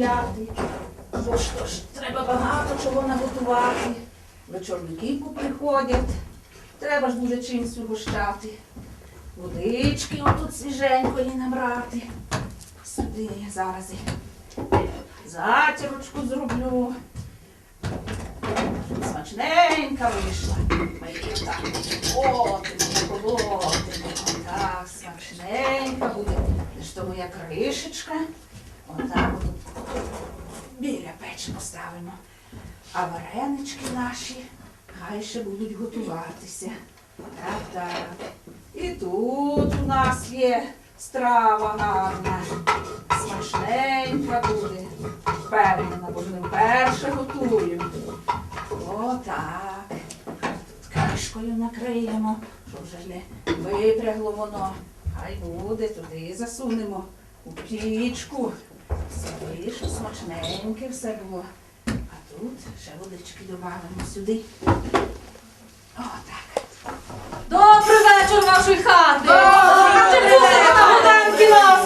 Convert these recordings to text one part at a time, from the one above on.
позаставляти. Бо то ж треба багато чого наготувати. Вечорники приходять. Треба ж буде чимсь угощати. Водички отут свіженької набрати. Сюди зараз затірочку зроблю. Смачненька вийшла. Так колотимо, колотимо. Так, смачненька буде. Де ж то моя кришечка. Отак от біля печі поставимо. А варенички наші хай ще будуть готуватися. Так, так. І тут у нас є страва гарна. Смачненька буде. Впевнена, бо ми вперше готуємо. Отак. Тут кришкою накриємо, щоб вже не випрягло воно. Хай буде, туди засунемо у пічку. Сюди, щоб смачненьке все було. Тут ще водички додамо сюди. Отак. Добрий вечір вашої хати! Добрий вечір!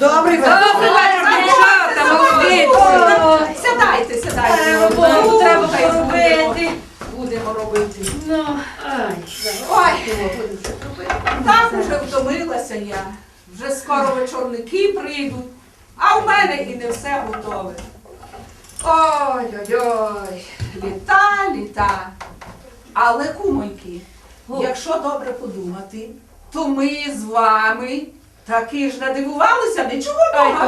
Добрий Добрий вечір, дівчата, молодиці! Сідайте, сідайте. Роботу треба Хай поробити. Будемо робити. Ну, Ой, так уже втомилася я. Вже скоро вечорники прийдуть, а в мене і не все готове. Ой-ой-ой, літа, літа. Але кумоньки, якщо добре подумати, то ми з вами таки ж надивувалися, нічого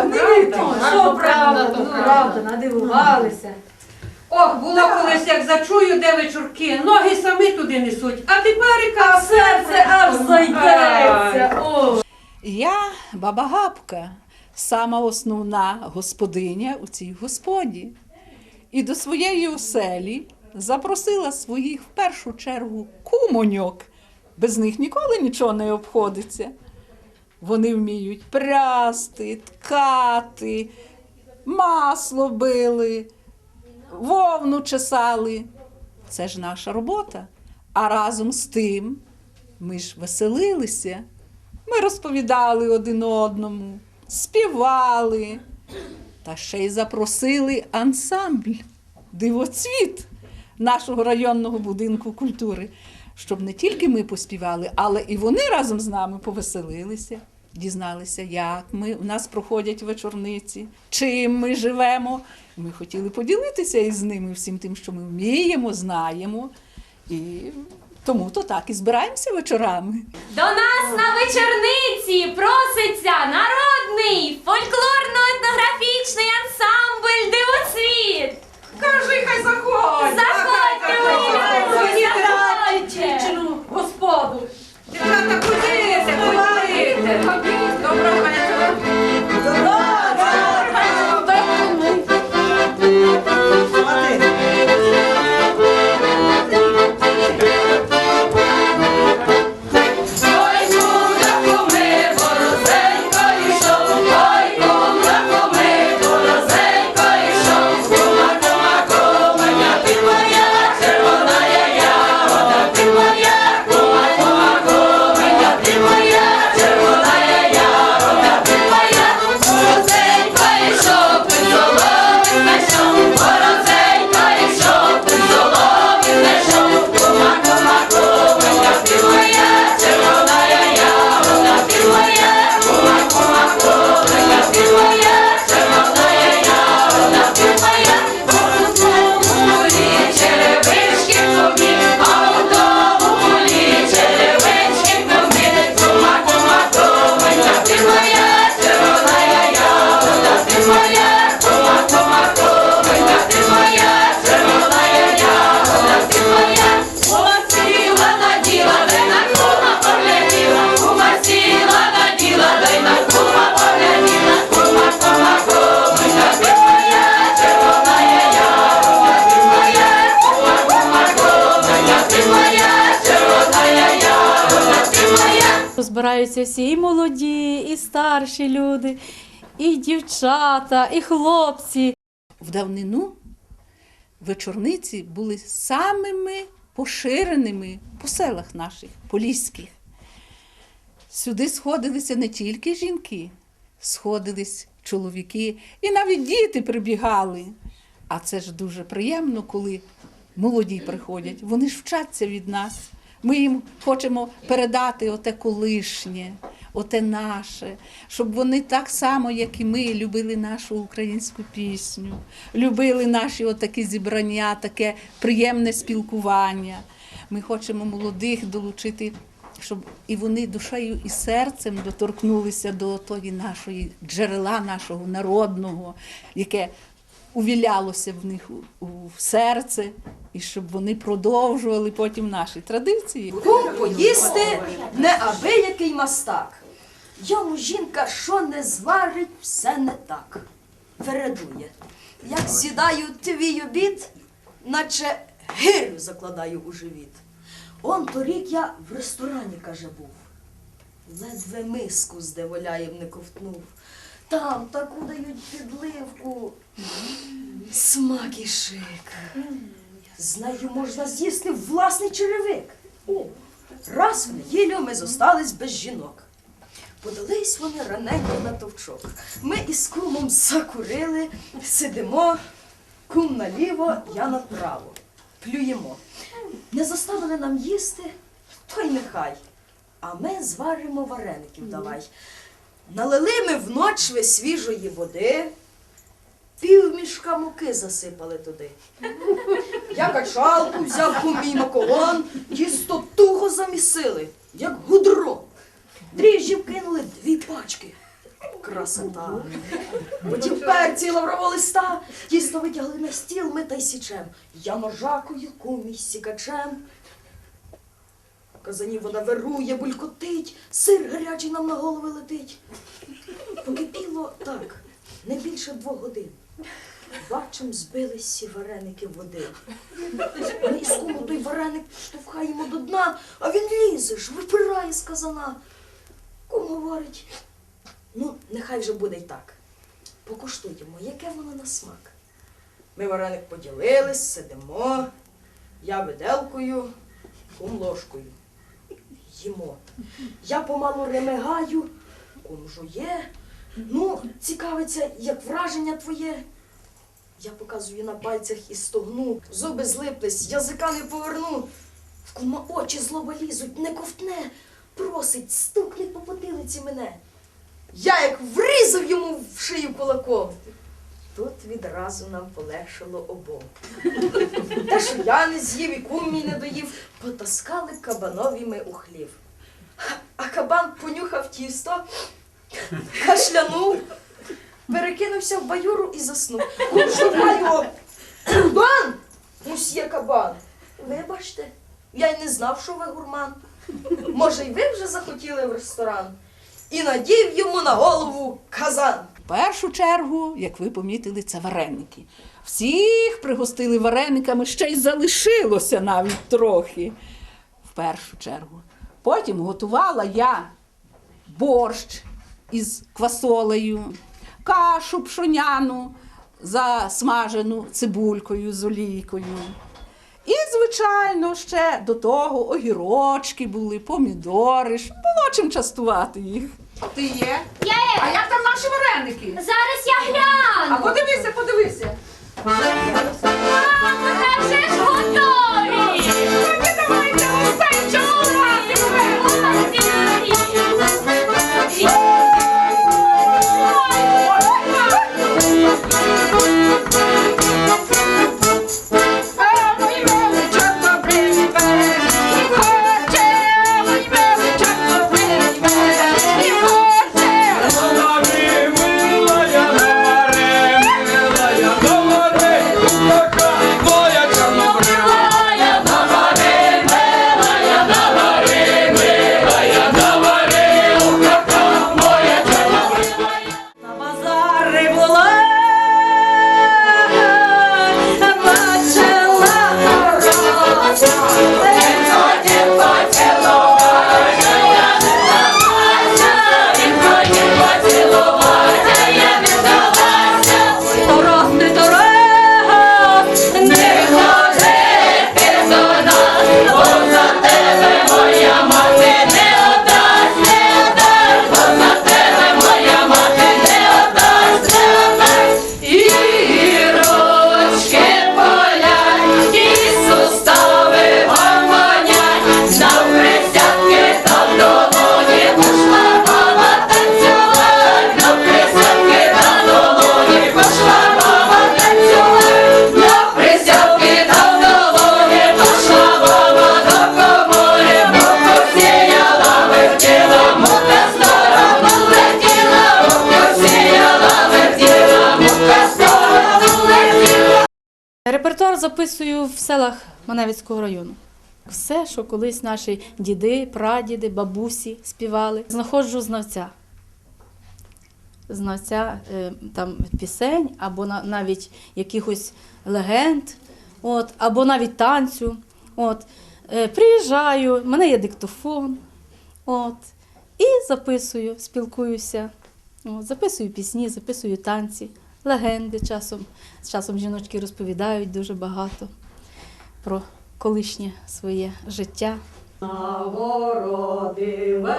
ну, що правда, то правда, надивувалися. Ох, було колись, як зачую, де вечірки, ноги самі туди несуть, а тепер яка серце аж зайдеться. О. Я баба Гапка, сама основна господиня у цій господі. І до своєї оселі запросила своїх в першу чергу кумоньок. Без них ніколи нічого не обходиться. Вони вміють прясти, ткати, масло били, вовну чесали. Це ж наша робота. А разом з тим ми ж веселилися. Ми розповідали один одному, співали та ще й запросили ансамбль дивоцвіт нашого районного будинку культури, щоб не тільки ми поспівали, але і вони разом з нами повеселилися, дізналися, як ми, у нас проходять вечорниці, чим ми живемо. Ми хотіли поділитися із ними всім тим, що ми вміємо, знаємо. І тому то так і збираємося вечорами. До нас на вечорниці проситься народний фольклорно-етнографічний ансамбль Дивоцвіт. Кажи, хай заходять! Заходьте, мої заходьте. Дівчину, господу. Дівчата, куди? Доброго вечора. Збираються всі і молоді, і старші люди, і дівчата, і хлопці. В давнину вечорниці були самими поширеними по селах наших, поліських. Сюди сходилися не тільки жінки, сходились чоловіки, і навіть діти прибігали. А це ж дуже приємно, коли молоді приходять. Вони ж вчаться від нас. Ми їм хочемо передати оте колишнє, оте наше, щоб вони так само, як і ми, любили нашу українську пісню, любили наші отакі зібрання, таке приємне спілкування. Ми хочемо молодих долучити, щоб і вони душею і серцем доторкнулися до тої нашої джерела нашого народного, яке увілялося в них у, у серце, і щоб вони продовжували потім наші традиції. Кум поїсти неабиякий мастак. Йому жінка, що не зварить, все не так. Вередує. Як сідаю твій обід, наче гирю закладаю у живіт. Он торік я в ресторані, каже, був. Ледве миску з деволяєм не ковтнув. Там таку дають підливку. Смак і. З нею можна з'їсти власний черевик. Раз в неділю ми зостались без жінок. Подались вони раненько на товчок. Ми із кумом закурили, сидимо, кум наліво, я направо. Плюємо. Не заставили нам їсти, то й нехай. А ми зваримо вареників давай. Налили ми вночі свіжої води, пів мішка муки засипали туди. Я качалку взяв кум мій маколон, тісто туго замісили, як гудро. Дріжджів кинули дві пачки. Красота. Потім перці лаврового листа, тісто витягли на стіл, ми та й січем. Я ножакою, кум із сікачем. Казані вода вирує, булькотить, сир гарячий нам на голови летить. Покипіло так, не більше двох годин. Бачим, збились всі вареники води. Ми із кумом той вареник штовхаємо до дна, а він лізе ж, випирає з казана. Кум говорить, ну, нехай вже буде й так. Покуштуємо, яке воно на смак. Ми вареник поділились, сидимо, я виделкою, кум ложкою. Їмо. Я помалу ремигаю, кум жує. Ну, цікавиться, як враження твоє. Я показую на пальцях і стогну. Зуби злиплись, язика не поверну. В кума очі злоба лізуть, не ковтне. Просить, стукни по потилиці мене. Я як врізав йому в шию кулаком. Тут відразу нам полегшало обом. Те, що я не з'їв і кум мій не доїв, потаскали кабанові ми у хлів. А кабан понюхав тісто, кашлянув, перекинувся в баюру і заснув. Штовхає його. Кабан! Мусьє кабан. Вибачте, я й не знав, що ви гурман. Може, й ви вже захотіли в ресторан? І надів йому на голову казан. В першу чергу, як ви помітили, це вареники. Всіх пригостили варениками, ще й залишилося навіть трохи. В першу чергу. Потім готувала я борщ із квасолею, кашу пшоняну, засмажену цибулькою з олійкою. І, звичайно, ще до того огірочки були, помідори, було чим частувати їх. Ти є? Я є. А як там наші вареники? Зараз я гляну. подивися, подивися. Мамо, та вже ж готові. Давайте гостей чекати. Записую в селах Маневицького району. Все, що колись наші діди, прадіди, бабусі співали. Знаходжу знавця. Знавця е, там пісень, або навіть якихось легенд, от, або навіть танцю. От. Е, приїжджаю, в мене є диктофон. От, і записую, спілкуюся. Записую пісні, записую танці, легенди часом. З часом жіночки розповідають дуже багато про колишнє своє життя. Вона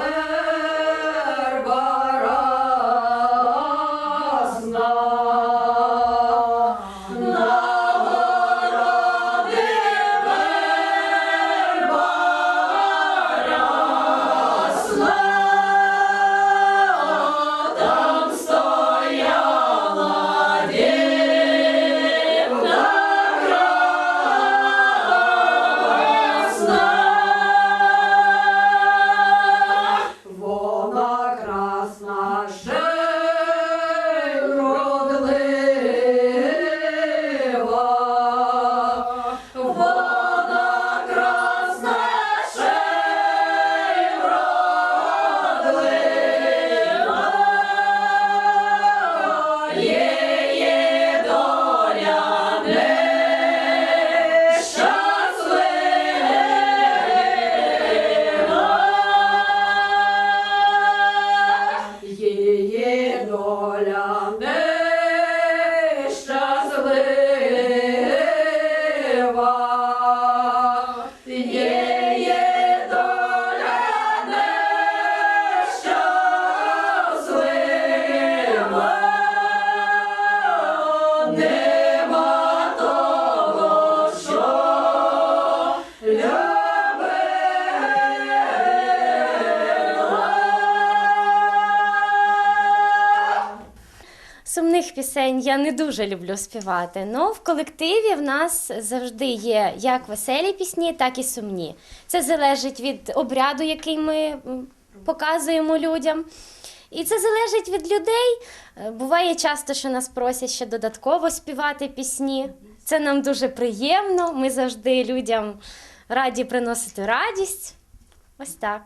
пісень я не дуже люблю співати. але в колективі в нас завжди є як веселі пісні, так і сумні. Це залежить від обряду, який ми показуємо людям. І це залежить від людей. Е, Буває часто, що нас просять ще додатково співати пісні. Це нам дуже приємно. Ми завжди людям раді приносити радість. Ось так.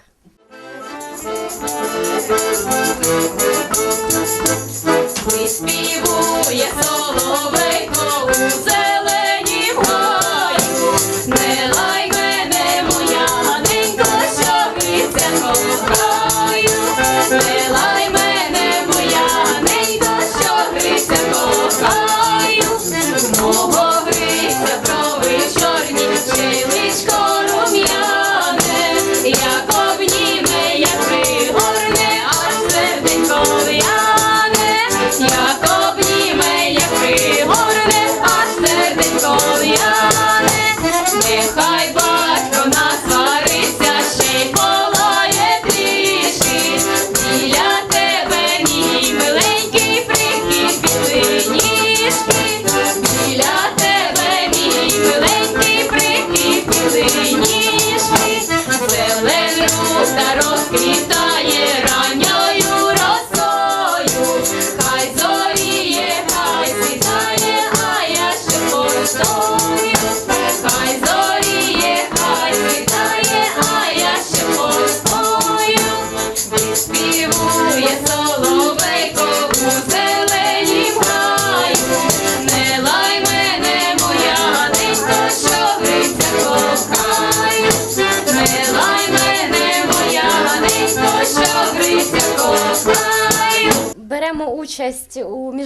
Виспівує соловейко у зеленім Querétaro, Cristo.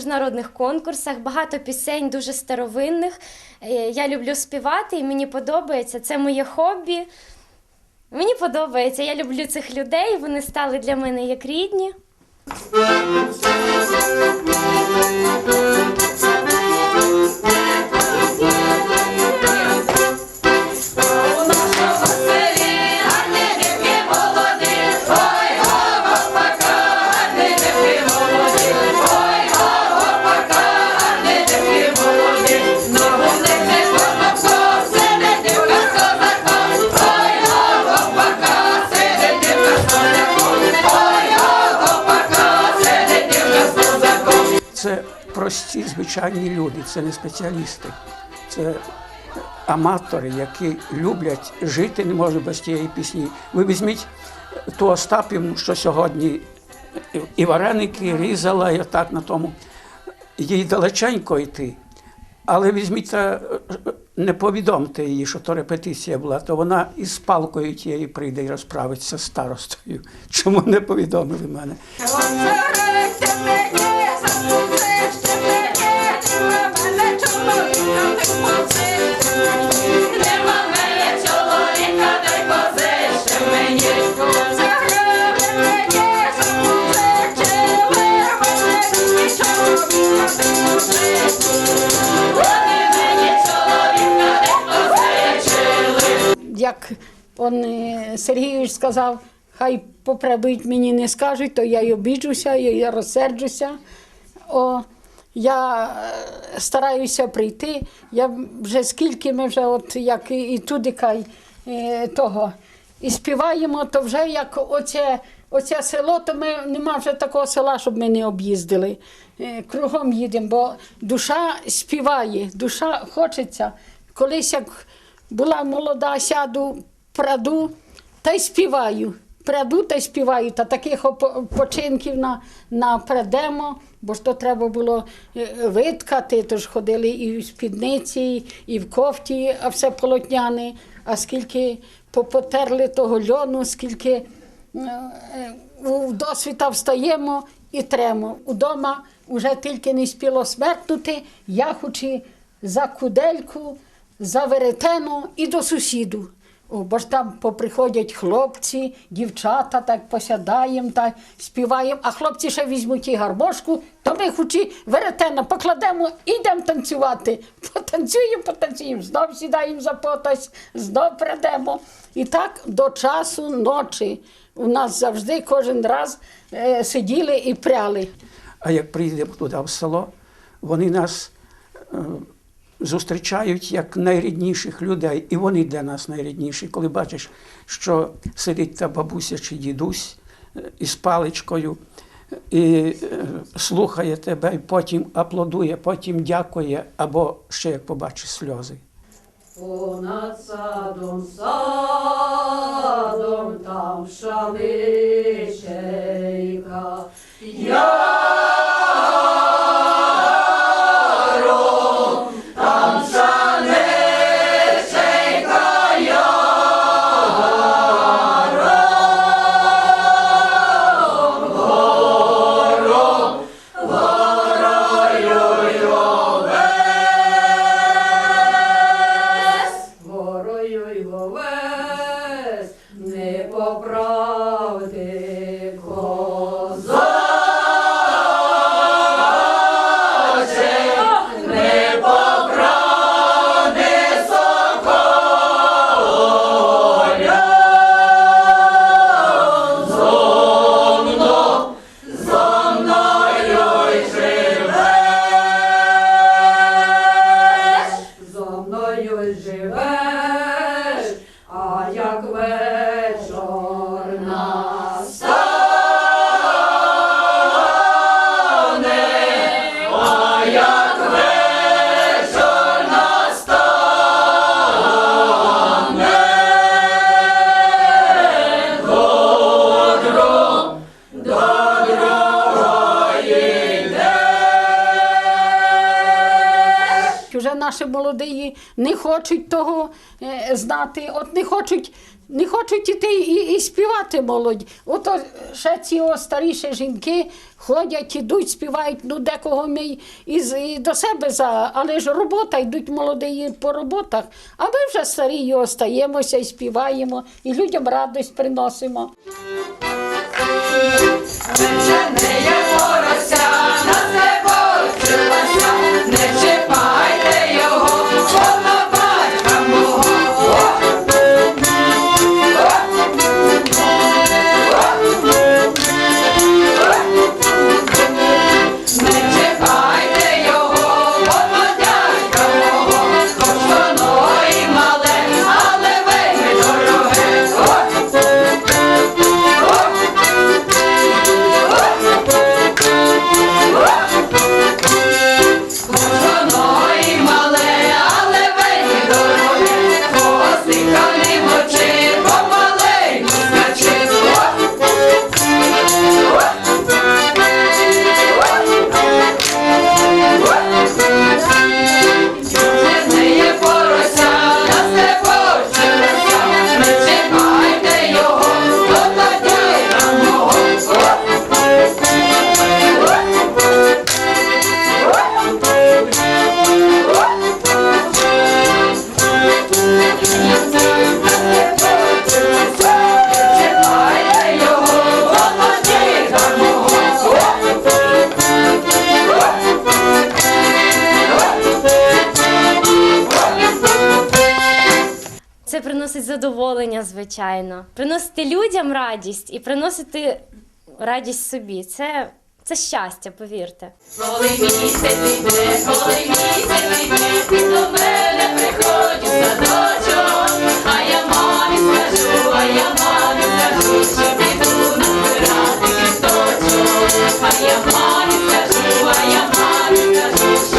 Міжнародних конкурсах, багато пісень дуже старовинних. Е, Я люблю співати і мені подобається. Це моє хобі. Мені подобається, я люблю цих людей, вони стали для мене як рідні. У козаком. Звичайні люди, це не спеціалісти. Це аматори, які люблять жити, не можуть без тієї пісні. Ви візьміть ту Остапівну, що сьогодні і вареники різала, і отак на тому. Їй далеченько йти. Але візьміть та не повідомте їй, що то репетиція була, то вона із палкою тієї прийде і розправиться з старостою. Чому не повідомили мене? Як он е, Сергійович сказав, хай попробують мені не скажуть, то я й обіджуся, я, я розсерджуся. О, я е, стараюся прийти. Я вже скільки ми вже, от як і, і туди кай е, того. І співаємо, то вже як оце, оце село, то ми нема вже такого села, щоб ми не об'їздили. Кругом їдемо, бо душа співає, душа хочеться. Колись як була молода, сяду праду та й співаю. Праду та й співаю, та таких починків на, на прадемо, бо ж то треба було е, виткати, то ж ходили і в спідниці, і в кофті, а все полотняне, а скільки попотерли того льону, скільки е, е, досвіта встаємо і тремо. Удома вже тільки не спіло смеркнути, я хочі за кудельку, за веретену і до сусіду. О, бо ж там поприходять хлопці, дівчата, так посядаємо, так співаємо, а хлопці ще візьмуть і гармошку, то ми хочі веретена покладемо і йдемо танцювати. Потанцюємо, потанцюємо, знов сідаємо за потась, знов прийдемо. І так до часу ночі. У нас завжди кожен раз е, сиділи і пряли. А як приїдемо туди в село, вони нас е, зустрічають як найрідніших людей, і вони для нас найрідніші. Коли бачиш, що сидить та бабуся чи дідусь е, із паличкою і е, слухає тебе, і потім аплодує, потім дякує, або ще як побачить сльози. Понад садом, садом, молоді не хочуть того е, знати, от не хочуть, не хочуть іти і, і співати молодь. От ще ці о, старіші жінки ходять, ідуть, співають, ну декого ми із, і до себе за, але ж робота, йдуть молоді по роботах. А ми вже старі і остаємося і співаємо, і людям радість приносимо. Вечерне порося на задоволення, звичайно. Приносити людям радість і приносити радість собі. Це це щастя, повірте. Коли місяць йде, коли місяць йде, ти до мене приходиш в садочок, а я мамі скажу, а я мамі скажу, що піду набирати квіточок, а я мамі скажу, а я мамі скажу, що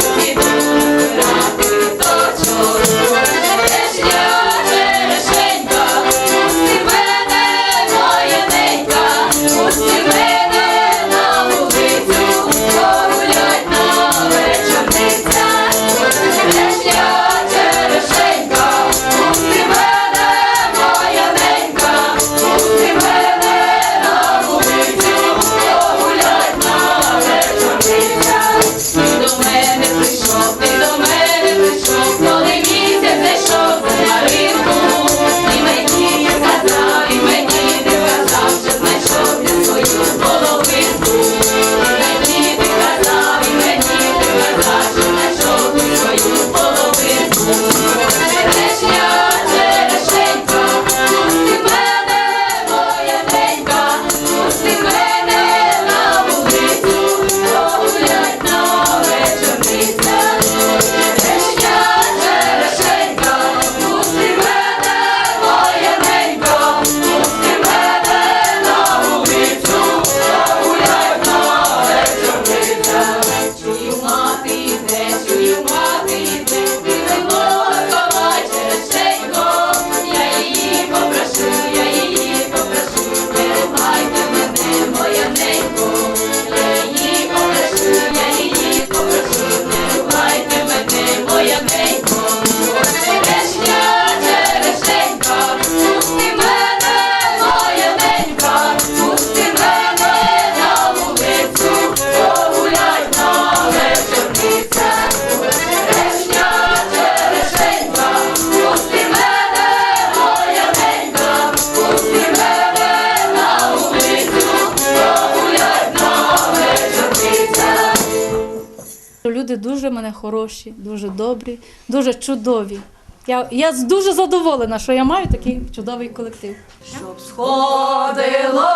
хороші, дуже добрі, дуже чудові. Я я дуже задоволена, що я маю такий чудовий колектив. Щоб сходило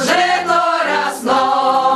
жито рясно!